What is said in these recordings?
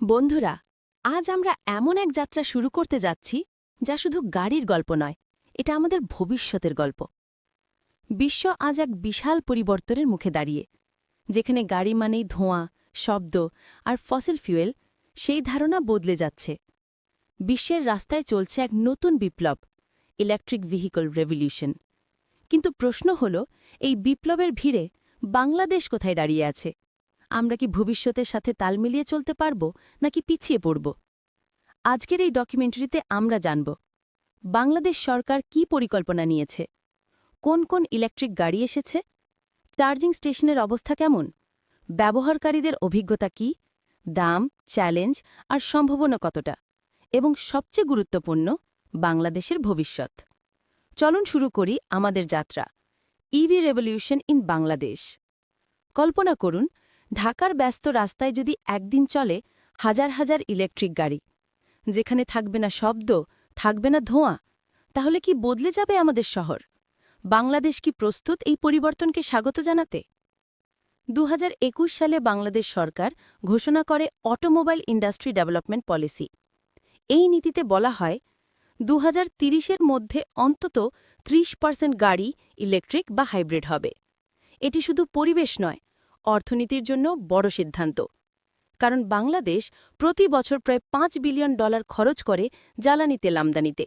বন্ধুরা, আজ আমরা এমন এক যাত্রা শুরু করতে যাচ্ছি যা শুধু গাড়ির গল্প নয়, এটা আমাদের ভবিষ্যতের গল্প। বিশ্ব আজ এক বিশাল পরিবর্তনের মুখে দাঁড়িয়ে, যেখানে গাড়ি মানেই ধোঁয়া, শব্দ আর ফসিল ফিউয়েল, সেই ধারণা বদলে যাচ্ছে। বিশ্বের রাস্তায় চলছে এক নতুন বিপ্লব, ইলেকট্রিক ভেহিকল রেভলিউশন। কিন্তু প্রশ্ন হল, এই বিপ্লবের ভিড়ে বাংলাদেশ কোথায় দাঁড়িয়ে আছে? আমরা কি ভবিষ্যতের সাথে তাল মিলিয়ে চলতে পারব, নাকি পিছিয়ে পড়ব? আজকের এই ডকুমেন্টারিতে আমরা জানব, বাংলাদেশ সরকার কি পরিকল্পনা নিয়েছে? কোন কোন ইলেকট্রিক গাড়ি এসেছে? চার্জিং স্টেশনের অবস্থা কেমন? ব্যবহারকারীদের অভিজ্ঞতা কি? দাম, চ্যালেঞ্জ আর সম্ভাবনা কতটা? এবং সবচেয়ে গুরুত্বপূর্ণ, বাংলাদেশের ভবিষ্যৎ। চলুন শুরু করি আমাদের যাত্রা, ইভি রেভলিউশন ইন বাংলাদেশ। কল্পনা করুন ঢাকার ব্যস্ত রাস্তায় যদি একদিন চলে হাজার হাজার ইলেকট্রিক গাড়ি। যেখানে থাকবে না শব্দ, থাকবে না ধোঁয়া, তাহলে কি বদলে যাবে আমাদের শহর? বাংলাদেশ কি প্রস্তুত এই পরিবর্তনকে স্বাগত জানাতে? দু হাজার একুশ সালে বাংলাদেশ সরকার ঘোষণা করে অটোমোবাইল ইন্ডাস্ট্রি ডেভেলপমেন্ট পলিসি। এই নীতিতে বলা হয় দু এর মধ্যে অন্তত ৩০ পার্সেন্ট গাড়ি ইলেকট্রিক বা হাইব্রিড হবে। এটি শুধু পরিবেশ নয় অর্থনীতির জন্য বড় সিদ্ধান্ত। কারণ বাংলাদেশ প্রতি বছর প্রায় পাঁচ বিলিয়ন ডলার খরচ করে জ্বালানি তেল আমদানিতে।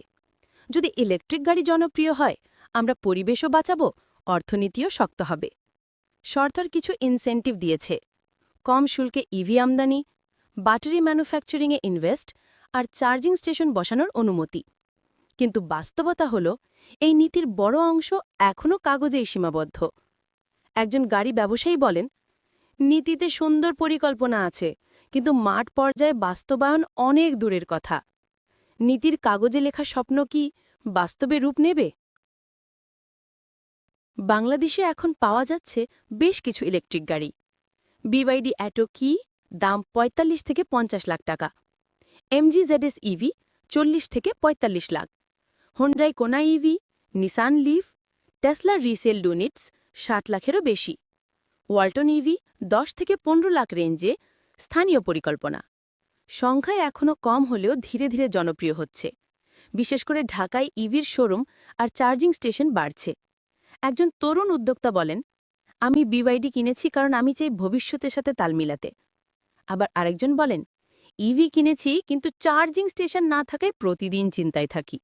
যদি ইলেকট্রিক গাড়ি জনপ্রিয় হয়, আমরা পরিবেশও বাঁচাব, অর্থনীতিও শক্ত হবে। সরকার কিছু ইনসেন্টিভ দিয়েছে। কম শুল্কে ইভি আমদানি ব্যাটারি ম্যানুফ্যাকচারিংয়ে ইনভেস্ট আর চার্জিং স্টেশন বসানোর অনুমতি। কিন্তু বাস্তবতা হল, এই নীতির বড় অংশ এখনও কাগজেই সীমাবদ্ধ। একজন গাড়ি ব্যবসায়ী বলেন নীতিতে সুন্দর পরিকল্পনা আছে, কিন্তু মাঠ পর্যায়ে বাস্তবায়ন অনেক দূরের কথা। নীতির কাগজে লেখা স্বপ্ন কি বাস্তবে রূপ নেবে? বাংলাদেশে এখন পাওয়া যাচ্ছে বেশ কিছু ইলেকট্রিক গাড়ি। বিওয়াইডি অ্যাটো কি দাম ৪৫ থেকে পঞ্চাশ লাখ টাকা। এমজিজেডএস ইভি চল্লিশ থেকে ৪৫ lakh. Hyundai Kona EV, Nissan Leaf, Tesla resale ডুনিটস ষাট লাখেরও বেশি। ওয়াল্টন ইভি দশ থেকে পনেরো লাখ রেঞ্জে স্থানীয় পরিকল্পনা। সংখ্যায় এখনও কম হলেও ধীরে ধীরে জনপ্রিয় হচ্ছে। বিশেষ করে ঢাকায় ইভির শোরুম আর চার্জিং স্টেশন বাড়ছে। একজন তরুণ উদ্যোক্তা বলেন, আমি বিওয়াইডি কিনেছি কারণ আমি চাই ভবিষ্যতের সাথে তাল মিলাতে। আবার আরেকজন বলেন, ইভি কিনেছি কিন্তু চার্জিং স্টেশন না থাকায় প্রতিদিন চিন্তায় থাকি।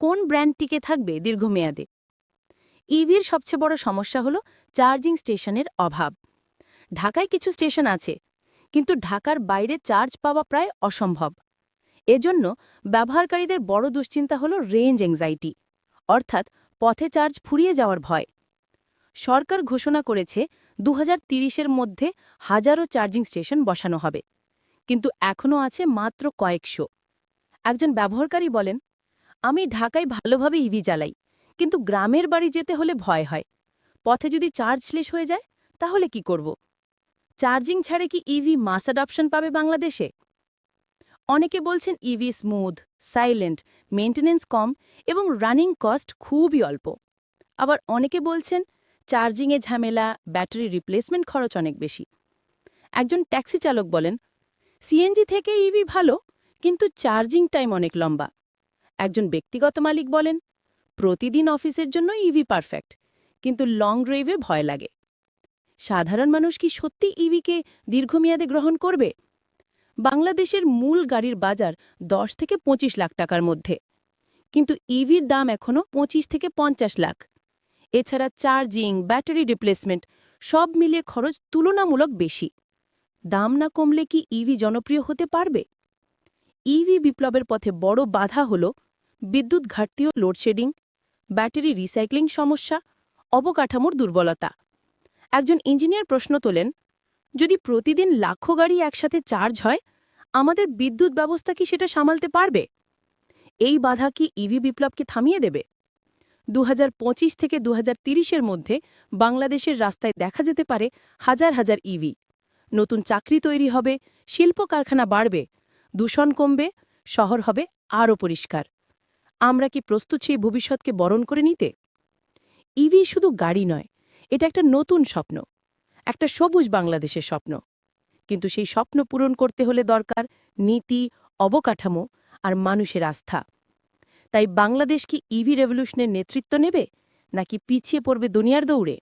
কোন ব্র্যান্ড টিকে থাকবে দীর্ঘমেয়াদে? ইভির সবচেয়ে বড় সমস্যা হল চার্জিং স্টেশনের অভাব। ঢাকায় কিছু স্টেশন আছে, কিন্তু ঢাকার বাইরে চার্জ পাওয়া প্রায় অসম্ভব। এজন্য ব্যবহারকারীদের বড় দুশ্চিন্তা হল রেঞ্জ এংজাইটি অর্থাৎ পথে চার্জ ফুরিয়ে যাওয়ার ভয়। সরকার ঘোষণা করেছে দু এর মধ্যে হাজারো চার্জিং স্টেশন বসানো হবে, কিন্তু এখনও আছে মাত্র কয়েকশো। একজন ব্যবহারকারী বলেন, আমি ঢাকায় ভালোভাবে ইভি চালাই কিন্তু গ্রামের বাড়ি যেতে হলে ভয় হয়। পথে যদি চার্জ শেষ হয়ে যায়, তাহলে কি করব? চার্জিং ছাড়ে কি ইভি মাস অ্যাডপশন পাবে বাংলাদেশে? অনেকে বলছেন ইভি স্মুথ, সাইলেন্ট মেনটেনেন্স কম এবং রানিং কস্ট খুবই অল্প। আবার অনেকে বলছেন চার্জিংয়ে ঝামেলা, ব্যাটারি রিপ্লেসমেন্ট খরচ অনেক বেশি। একজন ট্যাক্সি চালক বলেন, সিএনজি থেকে ইভি ভালো, কিন্তু চার্জিং টাইম অনেক লম্বা। একজন ব্যক্তিগত মালিক বলেন প্রতিদিন অফিসের জন্য ইভি পারফেক্ট কিন্তু লং ড্রাইভে ভয় লাগে। সাধারণ মানুষ কি সত্যি ইভিকে দীর্ঘমেয়াদে গ্রহণ করবে? বাংলাদেশের মূল গাড়ির বাজার ১০ থেকে ২৫ লাখ টাকার মধ্যে, কিন্তু ইভির দাম এখনও ২৫ থেকে পঞ্চাশ লাখ। এছাড়া চার্জিং ব্যাটারি রিপ্লেসমেন্ট সব মিলিয়ে খরচ তুলনামূলক বেশি। দাম না কমলে কি ইভি জনপ্রিয় হতে পারবে? ইভি বিপ্লবের পথে বড় বাধা হল বিদ্যুৎ ঘাটতি ও লোডশেডিং ব্যাটারি রিসাইক্লিং সমস্যা, অবকাঠামোর দুর্বলতা। একজন ইঞ্জিনিয়ার প্রশ্ন তোলেন, যদি প্রতিদিন লাখো গাড়ি একসাথে চার্জ হয়, আমাদের বিদ্যুৎ ব্যবস্থা কি সেটা সামালতে পারবে? এই বাধা কি ইভি বিপ্লবকে থামিয়ে দেবে? দু হাজার পঁচিশ থেকে দু এর মধ্যে বাংলাদেশের রাস্তায় দেখা যেতে পারে হাজার হাজার ইভি। নতুন চাকরি তৈরি হবে শিল্প কারখানা বাড়বে, দূষণ কমবে, শহর হবে আরও পরিষ্কার। আমরা কি প্রস্তুত সেই ভবিষ্যৎকে বরণ করে নিতে? ইভি শুধু গাড়ি নয়, এটা একটা নতুন স্বপ্ন, একটা সবুজ বাংলাদেশের স্বপ্ন। কিন্তু সেই স্বপ্ন পূরণ করতে হলে দরকার নীতি, অবকাঠামো আর মানুষের আস্থা। তাই বাংলাদেশ কি ইভি রেভলিউশনের নেতৃত্ব নেবে, নাকি পিছিয়ে পড়বে দুনিয়ার দৌড়ে?